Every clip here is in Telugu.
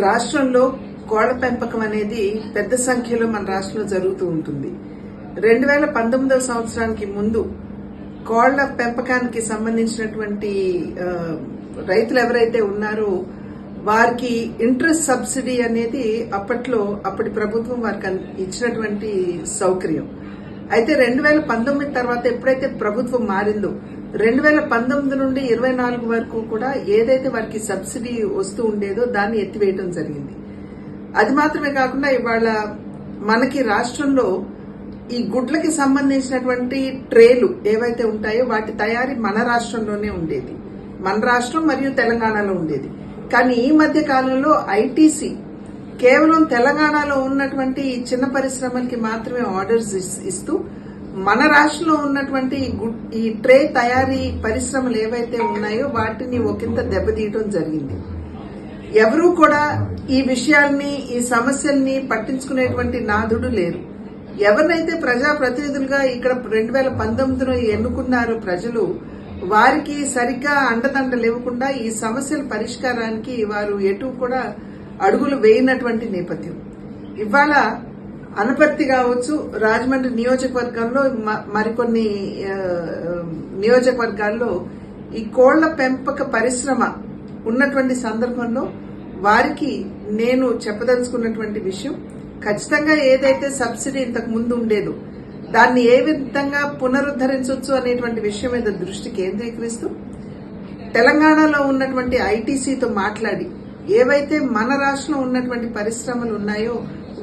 రాష్ట్రంలో కోళ్ళ పెంపకం అనేది పెద్ద సంఖ్యలో మన రాష్ట్రంలో జరుగుతూ ఉంటుంది. రెండు వేల పంతొమ్మిదవ సంవత్సరానికి ముందు కోళ్ళ పెంపకానికి సంబంధించినటువంటి రైతులు ఎవరైతే ఉన్నారో వారికి ఇంట్రెస్ట్ సబ్సిడీ అనేది అప్పట్లో అప్పటి ప్రభుత్వం వారికి ఇచ్చినటువంటి సౌకర్యం. అయితే రెండు వేల పంతొమ్మిది తర్వాత ఎప్పుడైతే ప్రభుత్వం మారిందో రెండు వేల పంతొమ్మిది నుండి ఇరవై నాలుగు వరకు కూడా ఏదైతే వారికి సబ్సిడీ వస్తూ ఉండేదో దాన్ని ఎత్తివేయడం జరిగింది. అది మాత్రమే కాకుండా ఇవాళ మనకి రాష్ట్రంలో ఈ గుడ్లకి సంబంధించినటువంటి ట్రేలు ఏవైతే ఉంటాయో వాటి తయారీ మన రాష్ట్రంలోనే ఉండేది. మన రాష్ట్రం మరియు తెలంగాణలో ఉండేది. కానీ ఈ మధ్య కాలంలో ఐటీసీ కేవలం తెలంగాణలో ఉన్నటువంటి ఈ చిన్న పరిశ్రమలకి మాత్రమే ఆర్డర్స్ ఇస్- ఇస్తూ మన రాష్ట్రంలో ఉన్నటువంటి ఈ గుడ్- ఈ ట్రే తయారీ పరిశ్రమలు ఏవైతే ఉన్నాయో వాటిని ఒకంత దెబ్బతీయటం జరిగింది. ఎవరూ కూడా ఈ విషయాల్ని ఈ సమస్యల్ని పట్టించుకునేటువంటి నాదుడు లేరు. ఎవరినైతే ప్రజాప్రతినిధులుగా ఇక్కడ రెండు వేల పంతొమ్మిదిలో ఎన్నుకున్నారో ప్రజలు వారికి సరిగ్గా అండదండలు ఇవ్వకుండా ఈ సమస్యల పరిష్కారానికి వారు ఎటు కూడా అడుగులు వేయనటువంటి నేపథ్యం. ఇవాళ అనపర్తి కావచ్చు రాజమండ్రి నియోజకవర్గంలో మ- మరికొన్ని నియోజకవర్గాల్లో ఈ కోళ్ళ పెంపక పరిశ్రమ ఉన్నటువంటి సందర్భంలో వారికి నేను చెప్పదలుచుకున్నటువంటి విషయం ఖచ్చితంగా ఏదైతే సబ్సిడీ ఇంతకు ముందు ఉండేదో దాన్ని ఏ విధంగా పునరుద్ధరించవచ్చు అనేటువంటి విషయం మీద దృష్టి కేంద్రీకరిస్తూ తెలంగాణలో ఉన్నటువంటి ఐటీసీతో మాట్లాడి ఏవైతే మన రాష్ట్రంలో ఉన్నటువంటి పరిశ్రమలు ఉన్నాయో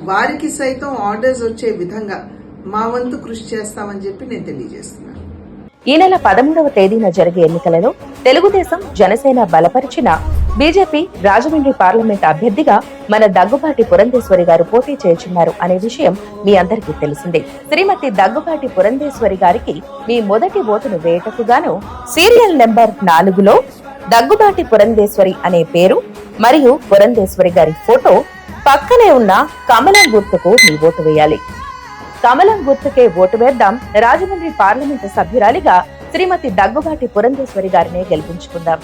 వారికి సైతం ఆర్డర్స్ వచ్చే విధంగా మా వంతు కృషి చేస్తామని చెప్పి నేను తెలియజేస్తున్నాను. ఈ నెల పదమూడవ తేదీన జరిగే ఎన్నికలలో తెలుగుదేశం జనసేన బలపరిచిన బీజేపీ రాజమండ్రి పార్లమెంట్ అభ్యర్థిగా మన దగ్గుబాటి పురంధేశ్వరి గారు పోటీ చేయుచున్నారు అనే విషయం మీ అందరికీ తెలిసిందే. శ్రీమతి దగ్గుబాటి పురంధేశ్వరి గారికి మీ మొదటి ఓటును వేయటకు గాను సీరియల్ నెంబర్ నాలుగులో దగ్గుబాటి పురంధేశ్వరి అనే పేరు మరియు పురంధేశ్వరి గారి ఫోటో పక్కనే ఉన్న కమలం గుర్తుకు మీ ఓటు వేయాలి. కమలం గుర్తుకే ఓటు వేద్దాం రాజమండ్రి పార్లమెంటు సభ్యురాలిగా శ్రీమతి దగ్గుబాటి పురంధేశ్వరి గారినే గెలిపించుకుందాం.